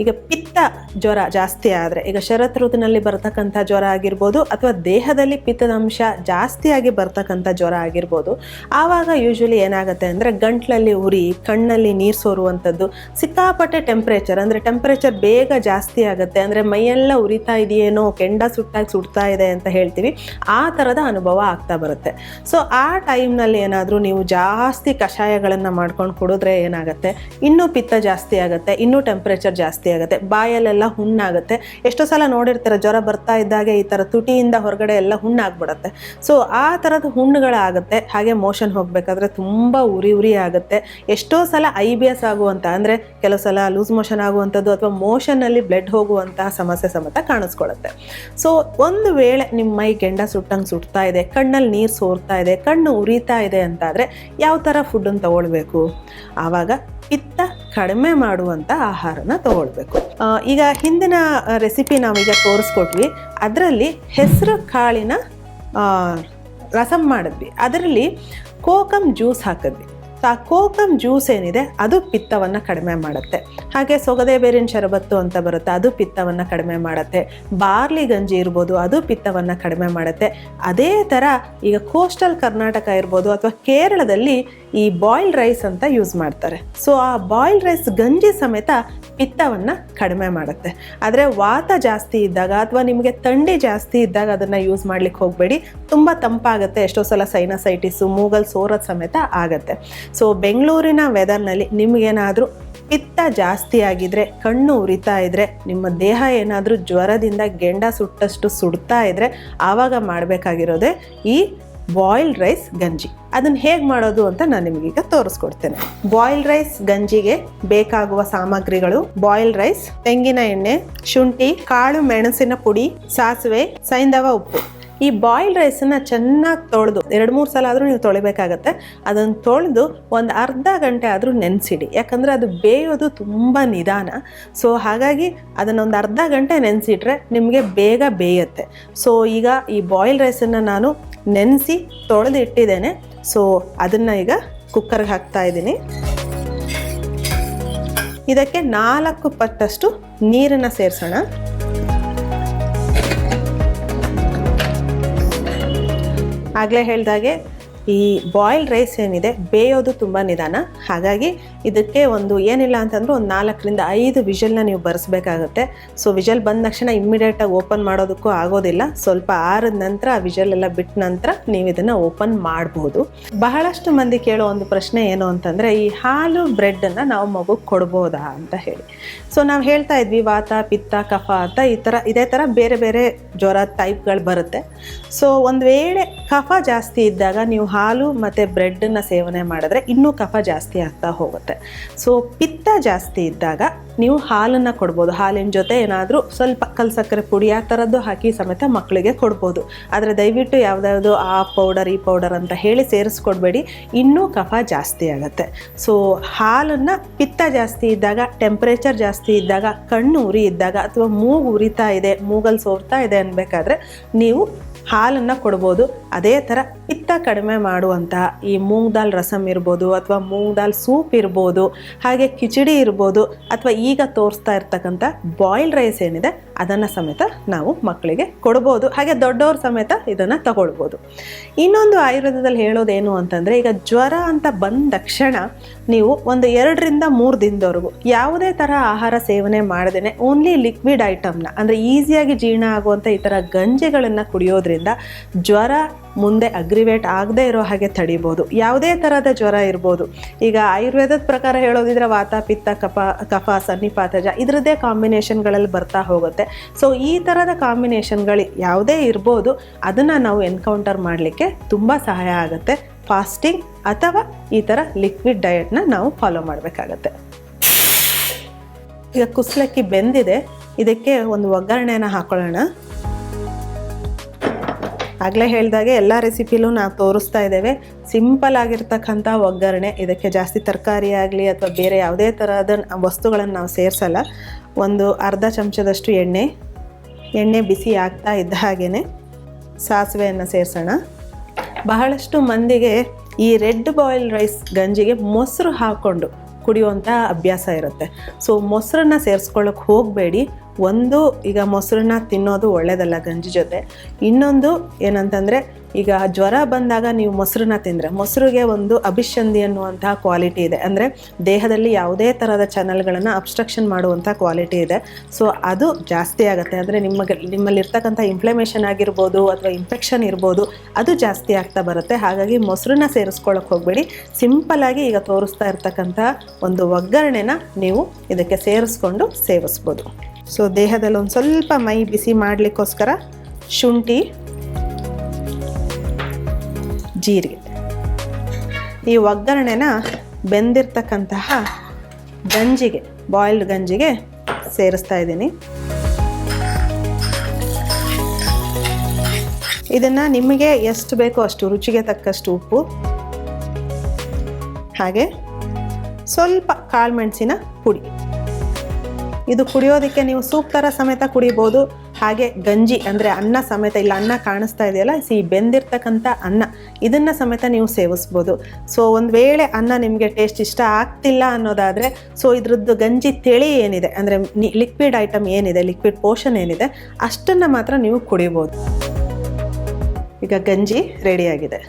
ಈಗ ಪಿತ್ತ ಜ್ವರ ಜಾಸ್ತಿ ಆದರೆ, ಈಗ ಶರತ್ ಋತುನಲ್ಲಿ ಬರ್ತಕ್ಕಂಥ ಜ್ವರ ಆಗಿರ್ಬೋದು ಅಥವಾ ದೇಹದಲ್ಲಿ ಪಿತ್ತದಂಶ ಜಾಸ್ತಿಯಾಗಿ ಬರ್ತಕ್ಕಂಥ ಜ್ವರ ಆಗಿರ್ಬೋದು, ಆವಾಗ ಯೂಶ್ವಲಿ ಏನಾಗುತ್ತೆ ಅಂದರೆ ಗಂಟ್ಲಲ್ಲಿ ಉರಿ, ಕಣ್ಣಲ್ಲಿ ನೀರು ಸೋರುವಂಥದ್ದು, ಸಿಕ್ಕಾಪಟ್ಟೆ ಟೆಂಪ್ರೇಚರ್ ಅಂದರೆ ಟೆಂಪ್ರೇಚರ್ ಬೇಗ ಜಾಸ್ತಿ ಆಗುತ್ತೆ, ಅಂದರೆ ಮೈಯೆಲ್ಲ ಉರಿತಾ ಇದೆಯೇನೋ, ಕೆಂಡ ಸುಟ್ಟಾಗಿ ಸುಡ್ತಾ ಇದೆ ಅಂತ ಹೇಳ್ತೀವಿ, ಆ ಥರದ ಅನುಭವ ಆಗ್ತಾ ಬರುತ್ತೆ. ಸೊ ಆ ಟೈಮ್ನಲ್ಲಿ ಏನಾದರೂ ನೀವು ಜಾಸ್ತಿ ಕಷಾಯಗಳನ್ನು ಮಾಡ್ಕೊಂಡು ಕುಡಿದ್ರೆ ಏನಾಗುತ್ತೆ? ಇನ್ನೂ ಪಿತ್ತ ಜಾಸ್ತಿ ಆಗುತ್ತೆ, ಇನ್ನೂ ಟೆಂಪ್ರೇಚರ್ ಜಾಸ್ತಿ ಆಗುತ್ತೆ ಬಾಯಲ್ಲೆಲ್ಲ ಹುಣ್ಣಾಗುತ್ತೆ. ಎಷ್ಟೋ ಸಲ ನೋಡಿರ್ತಾರೆ, ಜ್ವರ ಬರ್ತಾ ಇದ್ದಾಗೆ ಈ ಥರ ತುಟಿಯಿಂದ ಹೊರಗಡೆ ಎಲ್ಲ ಹುಣ್ಣಾಗ್ಬಿಡುತ್ತೆ. ಸೊ ಆ ಥರದ ಹುಣ್ಣುಗಳಾಗುತ್ತೆ. ಹಾಗೆ ಮೋಷನ್ ಹೋಗಬೇಕಾದ್ರೆ ತುಂಬ ಉರಿ ಉರಿ ಆಗುತ್ತೆ. ಎಷ್ಟೋ ಸಲ ಐ ಬಿ ಎಸ್ ಆಗುವಂಥ ಅಂದರೆ ಕೆಲವು ಸಲ ಲೂಸ್ ಮೋಷನ್ ಆಗುವಂಥದ್ದು ಅಥವಾ ಮೋಷನಲ್ಲಿ ಬ್ಲಡ್ ಹೋಗುವಂತಹ ಸಮಸ್ಯೆ ಸಮೇತ ಕಾಣಿಸ್ಕೊಳ್ಳುತ್ತೆ. ಸೊ ಒಂದು ವೇಳೆ ನಿಮ್ಮ ಮೈ ಗೆಂಡ ಸುಟ್ಟಂಗೆ ಸುಡ್ತಾ ಇದೆ, ಕಣ್ಣಲ್ಲಿ ನೀರು ಸೋರ್ತಾ ಇದೆ, ಕಣ್ಣು ಉರಿತಾ ಇದೆ ಅಂತಾದರೆ ಯಾವ ಥರ ಫುಡ್ಡನ್ನು ತಗೊಳ್ಬೇಕು? ಆವಾಗ ಪಿತ್ತ ಕಡಿಮೆ ಮಾಡುವಂಥ ಆಹಾರನ ತಗೊಳ್ಬೇಕು. ಈಗ ಹಿಂದಿನ ರೆಸಿಪಿ ನಾವೀಗ ತೋರಿಸ್ಕೊಟ್ವಿ. ಅದರಲ್ಲಿ ಹೆಸರು ಕಾಳಿನ ರಸಂ ಮಾಡಿದ್ವಿ. ಅದರಲ್ಲಿ ಕೋಕಮ್ ಜ್ಯೂಸ್ ಹಾಕಿದ್ವಿ. ಕೋಕಮ್ ಜ್ಯೂಸ್ ಏನಿದೆ, ಅದು ಪಿತ್ತವನ್ನು ಕಡಿಮೆ ಮಾಡುತ್ತೆ. ಹಾಗೆ ಸೊಗದೆ ಬೇರಿನ ಶರಬತ್ತು ಅಂತ ಬರುತ್ತೆ, ಅದು ಪಿತ್ತವನ್ನು ಕಡಿಮೆ ಮಾಡುತ್ತೆ. ಬಾರ್ಲಿ ಗಂಜಿ ಇರ್ಬೋದು, ಅದು ಪಿತ್ತವನ್ನು ಕಡಿಮೆ ಮಾಡುತ್ತೆ. ಅದೇ ಥರ ಈಗ ಕೋಸ್ಟಲ್ ಕರ್ನಾಟಕ ಇರ್ಬೋದು ಅಥವಾ ಕೇರಳದಲ್ಲಿ ಈ ಬಾಯ್ಲ್ಡ್ ರೈಸ್ ಅಂತ ಯೂಸ್ ಮಾಡ್ತಾರೆ. ಸೊ ಆ ಬಾಯ್ಲ್ಡ್ ರೈಸ್ ಗಂಜಿ ಸಮೇತ ಪಿತ್ತವನ್ನು ಕಡಿಮೆ ಮಾಡುತ್ತೆ. ಆದರೆ ವಾತ ಜಾಸ್ತಿ ಇದ್ದಾಗ ಅಥವಾ ನಿಮಗೆ ಥಂಡಿ ಜಾಸ್ತಿ ಇದ್ದಾಗ ಅದನ್ನು ಯೂಸ್ ಮಾಡ್ಲಿಕ್ಕೆ ಹೋಗಬೇಡಿ. ತುಂಬ ತಂಪಾಗುತ್ತೆ, ಎಷ್ಟೋ ಸಲ ಸೈನಸೈಟಿಸು ಮೂಗಲ್ ಸೋರೋದು ಸಮೇತ ಆಗುತ್ತೆ. ಸೊ ಬೆಂಗಳೂರಿನ ವೆದರ್ನಲ್ಲಿ ನಿಮಗೇನಾದರೂ ಪಿತ್ತ ಜಾಸ್ತಿ ಆಗಿದ್ರೆ, ಕಣ್ಣು ಉರಿತಾ ಇದ್ರೆ, ನಿಮ್ಮ ದೇಹ ಏನಾದರೂ ಜ್ವರದಿಂದ ಗೆಂಡ ಸುಟ್ಟಷ್ಟು ಸುಡ್ತಾ ಇದ್ರೆ, ಆವಾಗ ಮಾಡಬೇಕಾಗಿರೋದೇ ಈ ಬಾಯ್ಲ್ಡ್ ರೈಸ್ ಗಂಜಿ. ಅದನ್ನು ಹೇಗೆ ಮಾಡೋದು ಅಂತ ನಾನು ನಿಮಗೀಗ ತೋರಿಸ್ಕೊಡ್ತೇನೆ. ಬಾಯ್ಲ್ಡ್ ರೈಸ್ ಗಂಜಿಗೆ ಬೇಕಾಗುವ ಸಾಮಗ್ರಿಗಳು ಬಾಯ್ಲ್ಡ್ ರೈಸ್ ತೆಂಗಿನ ಎಣ್ಣೆ, ಶುಂಠಿ, ಕಾಳು, ಮೆಣಸಿನ ಪುಡಿ, ಸಾಸಿವೆ, ಸೈಂಧವ ಉಪ್ಪು. ಈ ಬಾಯ್ಲ್ಡ್ ರೈಸನ್ನು ಚೆನ್ನಾಗಿ ತೊಳೆದು, ಎರಡು ಮೂರು ಸಲ ಆದರೂ ನೀವು ತೊಳಿಬೇಕಾಗತ್ತೆ. ಅದನ್ನು ತೊಳೆದು ಒಂದು ಅರ್ಧ ಗಂಟೆ ಆದರೂ ನೆನೆಸಿಡಿ. ಯಾಕಂದರೆ ಅದು ಬೇಯೋದು ತುಂಬ ನಿಧಾನ. ಸೊ ಹಾಗಾಗಿ ಅದನ್ನೊಂದು ಅರ್ಧ ಗಂಟೆ ನೆನೆಸಿಟ್ರೆ ನಿಮಗೆ ಬೇಗ ಬೇಯುತ್ತೆ. ಸೊ ಈಗ ಈ ಬಾಯ್ಲ್ ರೈಸನ್ನು ನಾನು ನೆನೆಸಿ ತೊಳೆದು ಇಟ್ಟಿದ್ದೇನೆ ಸೊ ಅದನ್ನು ಈಗ ಕುಕ್ಕರ್ಗೆ ಹಾಕ್ತಾ ಇದ್ದೀನಿ. ಇದಕ್ಕೆ ನಾಲ್ಕು ಪಟ್ಟಷ್ಟು ನೀರನ್ನು ಸೇರಿಸೋಣ. ಆಗಲೇ ಹೇಳ್ದಾಗೆ ಈ ಬಾಯ್ಲ್ಡ್ ರೈಸ್ ಏನಿದೆ, ಬೇಯೋದು ತುಂಬ ನಿಧಾನ. ಹಾಗಾಗಿ ಇದಕ್ಕೆ ಒಂದು ಏನಿಲ್ಲ ಅಂತಂದ್ರೆ ಒಂದು ನಾಲ್ಕರಿಂದ ಐದು ವಿಷಲ್ನ ನೀವು ಬರೆಸ್ಬೇಕಾಗುತ್ತೆ. ಸೊ ವಿಷಲ್ ಬಂದ ತಕ್ಷಣ ಇಮ್ಮಿಡಿಯೇಟಾಗಿ ಓಪನ್ ಮಾಡೋದಕ್ಕೂ ಆಗೋದಿಲ್ಲ. ಸ್ವಲ್ಪ ಆರಿದ ನಂತರ ಆ ವಿಷಲೆಲ್ಲ ಬಿಟ್ಟ ನಂತರ ನೀವು ಇದನ್ನು ಓಪನ್ ಮಾಡ್ಬೋದು. ಬಹಳಷ್ಟು ಮಂದಿ ಕೇಳೋ ಒಂದು ಪ್ರಶ್ನೆ ಏನು ಅಂತಂದರೆ, ಈ ಹಾಲು ಬ್ರೆಡ್ಡನ್ನು ನಾವು ಮಗು ಕೊಡ್ಬೋದಾ ಅಂತ ಹೇಳಿ. ಸೊ ನಾವು ಹೇಳ್ತಾ ಇದ್ವಿ, ವಾತ, ಪಿತ್ತ, ಕಫ ಅಂತ ಈ ಥರ ಇದೇ ಥರ ಬೇರೆ ಬೇರೆ ಜ್ವರ ಟೈಪ್ಗಳು ಬರುತ್ತೆ. ಸೊ ಒಂದು ವೇಳೆ ಕಫ ಜಾಸ್ತಿ ಇದ್ದಾಗ ನೀವು ಹಾಲು ಮತ್ತು ಬ್ರೆಡ್ಡನ್ನು ಸೇವನೆ ಮಾಡಿದ್ರೆ ಇನ್ನೂ ಕಫ ಜಾಸ್ತಿ ಆಗ್ತಾ ಹೋಗುತ್ತೆ. ಸೊ ಪಿತ್ತ ಜಾಸ್ತಿ ಇದ್ದಾಗ ನೀವು ಹಾಲನ್ನು ಕೊಡ್ಬೋದು. ಹಾಲಿನ ಜೊತೆ ಏನಾದರೂ ಸ್ವಲ್ಪ ಕಲ್ಸಕ್ಕರೆ ಪುಡಿ ಆ ಥರದ್ದು ಹಾಕಿ ಸಮೇತ ಮಕ್ಕಳಿಗೆ ಕೊಡ್ಬೋದು. ಆದರೆ ದಯವಿಟ್ಟು ಯಾವುದಾದ್ರು ಆ ಪೌಡರ್, ಈ ಪೌಡರ್ ಅಂತ ಹೇಳಿ ಸೇರಿಸ್ಕೊಡ್ಬೇಡಿ. ಇನ್ನೂ ಕಫ ಜಾಸ್ತಿ ಆಗುತ್ತೆ. ಸೊ ಹಾಲನ್ನು ಪಿತ್ತ ಜಾಸ್ತಿ ಇದ್ದಾಗ ಟೆಂಪ್ರೇಚರ್ ಜಾಸ್ತಿ ಇದ್ದಾಗ, ಕಣ್ಣು ಉರಿ ಇದ್ದಾಗ ಅಥವಾ ಮೂಗು ಉರಿತಾ ಇದೆ, ಮೂಗಲ್ಲಿ ಸೋರ್ತಾ ಇದೆ ಅನ್ಬೇಕಾದ್ರೆ ನೀವು ಹಾಲನ್ನು ಕೊಡ್ಬೋದು. ಅದೇ ಥರ ಪಿತ್ತ ಕಡಿಮೆ ಮಾಡುವಂಥ ಈ ಮೂಂಗ್ ದಾಲ್ ರಸಮ್ ಇರ್ಬೋದು ಅಥವಾ ಮೂಂಗ್ ದಾಲ್ ಸೂಪ್ ಇರ್ಬೋದು, ಹಾಗೆ ಕಿಚಡಿ ಇರ್ಬೋದು, ಅಥವಾ ಈಗ ತೋರಿಸ್ತಾ ಇರ್ತಕ್ಕಂಥ ಬಾಯ್ಲ್ಡ್ ರೈಸ್ ಏನಿದೆ, ಅದನ್ನು ಸಮೇತ ನಾವು ಮಕ್ಕಳಿಗೆ ಕೊಡ್ಬೋದು. ಹಾಗೆ ದೊಡ್ಡವ್ರ ಸಮೇತ ಇದನ್ನು ತಗೊಳ್ಬೋದು. ಇನ್ನೊಂದು ಆಯುರ್ವೇದದಲ್ಲಿ ಹೇಳೋದೇನು ಅಂತಂದರೆ, ಈಗ ಜ್ವರ ಅಂತ ಬಂದ ತಕ್ಷಣ ನೀವು ಒಂದು ಎರಡರಿಂದ ಮೂರು ದಿನದವರೆಗೂ ಯಾವುದೇ ಥರ ಆಹಾರ ಸೇವನೆ ಮಾಡದೇನೆ ಓನ್ಲಿ ಲಿಕ್ವಿಡ್ ಐಟಮ್ನ ಅಂದರೆ ಈಸಿಯಾಗಿ ಜೀರ್ಣ ಆಗುವಂಥ ಈ ಥರ ಗಂಜಿಗಳನ್ನು ಕುಡಿಯೋದ್ರಿಂದ ಜ್ವರ ಮುಂದೆ ಅಗ್ರಿವೇಟ್ ಆಗದೇ ಇರೋ ಹಾಗೆ ತಡಿಬೋದು. ಯಾವುದೇ ಥರದ ಜ್ವರ ಇರ್ಬೋದು. ಈಗ ಆಯುರ್ವೇದದ ಪ್ರಕಾರ ಹೇಳೋದಿದ್ರೆ ವಾತ, ಪಿತ್ತ ಕಫ ಕಫ, ಸನ್ನಿಪಾತಜ ಇದರದ್ದೇ ಕಾಂಬಿನೇಷನ್ಗಳಲ್ಲಿ ಬರ್ತಾ ಹೋಗುತ್ತೆ. ಸೊ ಈ ಥರದ ಕಾಂಬಿನೇಷನ್ಗಳು ಯಾವುದೇ ಇರ್ಬೋದು, ಅದನ್ನು ನಾವು ಎನ್ಕೌಂಟರ್ ಮಾಡಲಿಕ್ಕೆ ತುಂಬ ಸಹಾಯ ಆಗುತ್ತೆ. ಫಾಸ್ಟಿಂಗ್ ಅಥವಾ ಈ ಥರ ಲಿಕ್ವಿಡ್ ಡಯಟ್ನ ನಾವು ಫಾಲೋ ಮಾಡಬೇಕಾಗತ್ತೆ. ಈಗ ಕುಸಲಕ್ಕಿ ಬೆಂದಿದೆ. ಇದಕ್ಕೆ ಒಂದು ಒಗ್ಗರಣೆಯನ್ನು ಹಾಕೊಳ್ಳೋಣ. ಆಗಲೇ ಹೇಳಿದಾಗೆ ಎಲ್ಲ ರೆಸಿಪಿಲೂ ನಾವು ತೋರಿಸ್ತಾ ಇದ್ದೇವೆ. ಸಿಂಪಲ್ ಆಗಿರ್ತಕ್ಕಂಥ ಒಗ್ಗರಣೆ, ಇದಕ್ಕೆ ಜಾಸ್ತಿ ತರಕಾರಿ ಆಗಲಿ ಅಥವಾ ಬೇರೆ ಯಾವುದೇ ಥರದ ವಸ್ತುಗಳನ್ನು ನಾವು ಸೇರಿಸಲ್ಲ. ಒಂದು ಅರ್ಧ ಚಮಚದಷ್ಟು ಎಣ್ಣೆ ಎಣ್ಣೆ ಬಿಸಿ ಆಗ್ತಾ ಇದ್ದ ಹಾಗೆಯೇ ಸಾಸಿವೆಯನ್ನು ಸೇರಿಸೋಣ. ಬಹಳಷ್ಟು ಮಂದಿಗೆ ಈ ರೆಡ್ ಬಾಯ್ಲ್ ರೈಸ್ ಗಂಜಿಗೆ ಮೊಸರು ಹಾಕ್ಕೊಂಡು ಕುಡಿಯುವಂಥ ಅಭ್ಯಾಸ ಇರುತ್ತೆ. ಸೊ ಮೊಸರನ್ನ ಸೇರಿಸ್ಕೊಳ್ಳೋಕೆ ಹೋಗಬೇಡಿ. ಒಂದು, ಈಗ ಮೊಸರನ್ನ ತಿನ್ನೋದು ಒಳ್ಳೆಯದಲ್ಲ ಗಂಜಿ ಜೊತೆ. ಇನ್ನೊಂದು ಏನಂತಂದರೆ, ಈಗ ಜ್ವರ ಬಂದಾಗ ನೀವು ಮೊಸರನ್ನ ತಿಂದರೆ, ಮೊಸರಿಗೆ ಒಂದು ಅಭಿಷಂಧಿ ಅನ್ನುವಂತಹ ಕ್ವಾಲಿಟಿ ಇದೆ. ಅಂದರೆ ದೇಹದಲ್ಲಿ ಯಾವುದೇ ಥರದ ಚಾನಲ್ಗಳನ್ನು ಅಬ್ಸ್ಟ್ರಕ್ಷನ್ ಮಾಡುವಂಥ ಕ್ವಾಲಿಟಿ ಇದೆ. ಸೊ, ಅದು ಜಾಸ್ತಿ ಆಗುತ್ತೆ. ಅಂದರೆ ನಿಮಗೆ, ನಿಮ್ಮಲ್ಲಿರ್ತಕ್ಕಂಥ ಇನ್ಫ್ಲಮೇಷನ್ ಆಗಿರ್ಬೋದು ಅಥವಾ ಇನ್ಫೆಕ್ಷನ್ ಇರ್ಬೋದು, ಅದು ಜಾಸ್ತಿ ಆಗ್ತಾ ಬರುತ್ತೆ. ಹಾಗಾಗಿ ಮೊಸರನ್ನ ಸೇರಿಸ್ಕೊಳ್ಳೋಕೆ ಹೋಗಬೇಡಿ. ಸಿಂಪಲ್ಲಾಗಿ ಈಗ ತೋರಿಸ್ತಾ ಇರ್ತಕ್ಕಂಥ ಒಂದು ಒಗ್ಗರಣೆನ ನೀವು ಇದಕ್ಕೆ ಸೇರಿಸ್ಕೊಂಡು ಸೇವಿಸ್ಬೋದು. ಸೊ ದೇಹದಲ್ಲಿ ಒಂದು ಸ್ವಲ್ಪ ಮೈ ಬಿಸಿ ಮಾಡಲಿಕ್ಕೋಸ್ಕರ ಶುಂಠಿ, ಜೀರಿಗೆ. ಈ ಒಗ್ಗರಣೆನ ಬೆಂದಿರ್ತಕ್ಕಂತಹ ಗಂಜಿಗೆ ಬಾಯ್ಲ್ಡ್ ಗಂಜಿಗೆ ಸೇರಿಸ್ತಾ ಇದ್ದೀನಿ. ಇದನ್ನು ನಿಮಗೆ ಎಷ್ಟು ಬೇಕೋ ಅಷ್ಟು, ರುಚಿಗೆ ತಕ್ಕಷ್ಟು ಉಪ್ಪು, ಹಾಗೆ ಸ್ವಲ್ಪ ಕಾಳುಮೆಣಸಿನ ಪುಡಿ. ಇದು ಕುಡಿಯೋದಕ್ಕೆ ನೀವು ಸೂಪ್ ಥರ ಸಮೇತ ಕುಡಿಬೋದು. ಹಾಗೆ ಗಂಜಿ ಅಂದರೆ ಅನ್ನ ಸಮೇತ ಇಲ್ಲ, ಅನ್ನ ಕಾಣಿಸ್ತಾ ಇದೆಯಲ್ಲ ಸಿ ಬೆಂದಿರ್ತಕ್ಕಂಥ ಅನ್ನ, ಇದನ್ನು ಸಮೇತ ನೀವು ಸೇವಿಸ್ಬೋದು. ಸೊ ಒಂದು ವೇಳೆ ಅನ್ನ ನಿಮಗೆ ಟೇಸ್ಟ್ ಇಷ್ಟ ಆಗ್ತಿಲ್ಲ ಅನ್ನೋದಾದರೆ ಸೊ ಇದ್ರದ್ದು ಗಂಜಿ ತಿಳಿ ಏನಿದೆ, ಅಂದರೆ ಲಿಕ್ವಿಡ್ ಐಟಮ್ ಏನಿದೆ ಲಿಕ್ವಿಡ್ ಪೋಷನ್ ಏನಿದೆ, ಅಷ್ಟನ್ನು ಮಾತ್ರ ನೀವು ಕುಡಿಬೋದು. ಈಗ ಗಂಜಿ ರೆಡಿಯಾಗಿದೆ